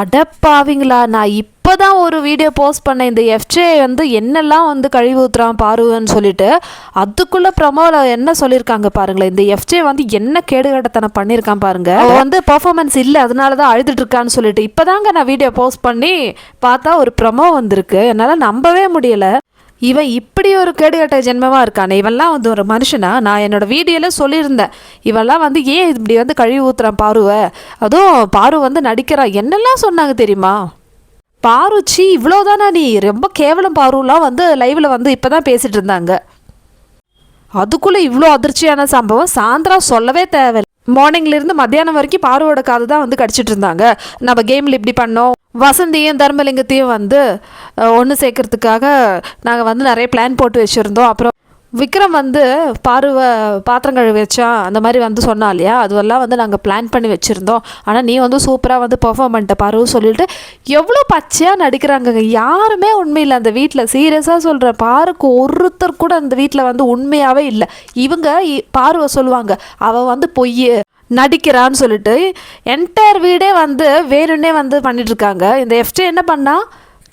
அடப்பாவிங்களா நான் இப்போ தான் ஒரு வீடியோ போஸ்ட் பண்ணேன். இந்த எஃப்ஜே வந்து என்னெல்லாம் வந்து கழுவி ஊத்துறான் பாருன்னு சொல்லிட்டு அதுக்குள்ளே ப்ரமோவில் என்ன சொல்லியிருக்காங்க பாருங்களேன். இந்த எஃப்ஜே வந்து என்ன கேடுகட்டத்தனம் பண்ணியிருக்கான் பாருங்க. வந்து பர்ஃபார்மன்ஸ் இல்லை அதனால தான் அழுதுட்டு இருக்கான்னு சொல்லிட்டு இப்போதாங்க நான் வீடியோ போஸ்ட் பண்ணி பார்த்தா ஒரு ப்ரமோ வந்திருக்கு. என்னால் நம்பவே முடியல. இவன் இப்படி ஒரு கேடுகட்ட ஜென்மமாக இருக்கானே? இவெல்லாம் வந்து ஒரு மனுஷனா? நான் என்னோட வீடியோவில் சொல்லியிருந்தேன். இவெல்லாம் வந்து ஏன் இப்படி வந்து கழுவி ஊத்துறான் பாருவை? அதுவும் பாரு வந்து நடிக்கிறா. என்னெல்லாம் சொன்னாங்க தெரியுமா? பாருச்சி இவ்வளோதானா நீ? ரொம்ப கேவலம் பாருலாம் வந்து லைவில் வந்து இப்போ தான் பேசிகிட்டு இருந்தாங்க. அதுக்குள்ளே இவ்வளோ அதிர்ச்சியான சம்பவம் சாந்திரா சொல்லவே தேவை மார்னிங்லேருந்து மத்தியானம் வரைக்கும் பாருவோட காது தான் வந்து கடிச்சிட்டு இருந்தாங்க. நம்ம கேமில் இப்படி பண்ணோம். வசந்தியும் தர்மலிங்கத்தையும் வந்து ஒன்று சேர்க்கறதுக்காக நாங்கள் வந்து நிறைய பிளான் போட்டு வச்சுருந்தோம். அப்புறம் விக்ரம் வந்து பார்வை பாத்திரம் கழுவி வச்சான் அந்த மாதிரி வந்து சொன்னா இல்லையா? அதுவெல்லாம் வந்து நாங்கள் பிளான் பண்ணி வச்சுருந்தோம். ஆனால் நீ வந்து சூப்பராக வந்து பெர்ஃபார்ம் பண்ணிட்ட பாரு சொல்லிட்டு எவ்வளோ பச்சையாக நடிக்கிறாங்கங்க. யாருமே உண்மையில்லை அந்த வீட்டில் சீரியஸாக சொல்கிறேன் பாருக்கு ஒருத்தர் கூட அந்த வீட்டில் வந்து உண்மையாகவே இல்லை. இவங்க இ- சொல்லுவாங்க அவள் வந்து பொய் நடிக்கிறான்னு சொல்லிட்டு என்டையர் வீடே வந்து வேணும்னே வந்து பண்ணிட்டுருக்காங்க இந்த எஃப்டி என்ன பண்ணால்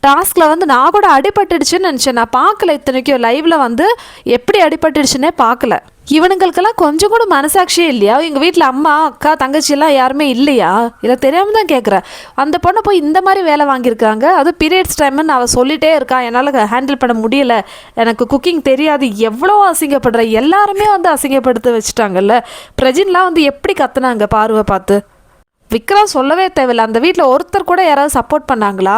டாஸ்கில் வந்து நான் கூட அடிபட்டுடுச்சுன்னு நினச்சேன். நான் பார்க்கல இத்தனைக்கும். லைவில் வந்து எப்படி அடிபட்டுடுச்சுன்னே பார்க்கல. இவனுங்களுக்கெல்லாம் கொஞ்சம் கூட மனசாட்சியே இல்லையா? எங்கள் வீட்டில் அம்மா அக்கா தங்கச்சியெல்லாம் யாருமே இல்லையா? இதை தெரியாமல் தான் கேட்குறேன் அந்த பொண்ணை போய் இந்த மாதிரி வேலை வாங்கியிருக்காங்க. அது பீரியட்ஸ் டைம்னு அவள் சொல்லிட்டே இருக்கா. என்னால் ஹேண்டில் பண்ண முடியல. எனக்கு குக்கிங் தெரியாது. எவ்வளோ அசிங்கப்படுற எல்லாருமே வந்து அசிங்கப்படுத்த வச்சுட்டாங்கல்ல. பிரஜின்லாம் வந்து எப்படி கத்துனாங்க? பார்வை பார்த்து. விக்ரம் சொல்லவே தேவையில்ல. அந்த வீட்டில் ஒருத்தர் கூட யாராவது சப்போர்ட் பண்ணாங்களா?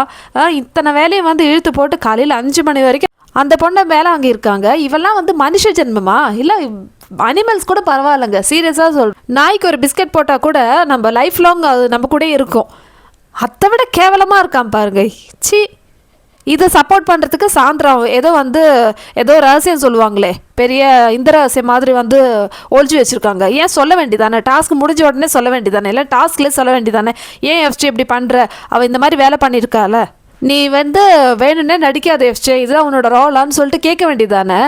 இத்தனை வேலையை வந்து இழுத்து போட்டு காலையில் அஞ்சு மணி வரைக்கும் அந்த பொண்ணை வேலை வாங்கியிருக்காங்க இவெல்லாம் வந்து மனுஷ ஜென்மமா? இல்லை அனிமல்ஸ் கூட பரவாயில்லைங்க. சீரியஸாக சொல் நாய்க்கு ஒரு பிஸ்கட் போட்டால் கூட நம்ம லைஃப் லாங் அது நம்ம கூட இருக்கும். அதை விட கேவலமாக இருக்கான் பாருங்க. சி இதை சப்போர்ட் பண்ணுறதுக்கு சாந்திரா ஏதோ வந்து ஏதோ ரகசியம் சொல்லுவாங்களே. பெரிய இந்த ரகசியம் மாதிரி வந்து ஒழிச்சு வச்சுருக்காங்க. ஏன் சொல்ல வேண்டியதானே டாஸ்க் முடிஞ்ச உடனே சொல்ல வேண்டியதானே இல்லை டாஸ்க்லேயே சொல்ல வேண்டியதானே ஏன் எஃப்ஜி இப்படி பண்ணுற அவள் இந்த மாதிரி வேலை பண்ணியிருக்காள? நீ வந்து வேணும்னே நடிக்காத எஃப்ஜே இதுதான் உன்னோட ரோலான்னு சொல்லிட்டு கேட்க வேண்டியதானே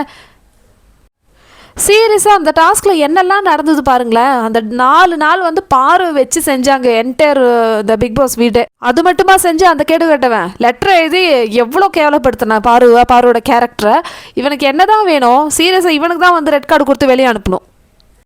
சீரியஸாக அந்த டாஸ்கில் என்னெல்லாம் நடந்தது பாருங்களேன். அந்த நாலு நாள் வந்து பார்வை வச்சு செஞ்சாங்க என்டையர் இந்த பிக் பாஸ் வீடு. அது மட்டுமா செஞ்சு அந்த கேடு கட்டவன். லெட்டர் எழுதி எவ்வளோ கேவலப்படுத்தின பாருவ பாருவோட கேரக்டரை இவனுக்கு என்னதான் வேணும் சீரியஸாக இவனுக்கு தான் வந்து ரெட் கார்டு கொடுத்து வெளியே அனுப்பணும்.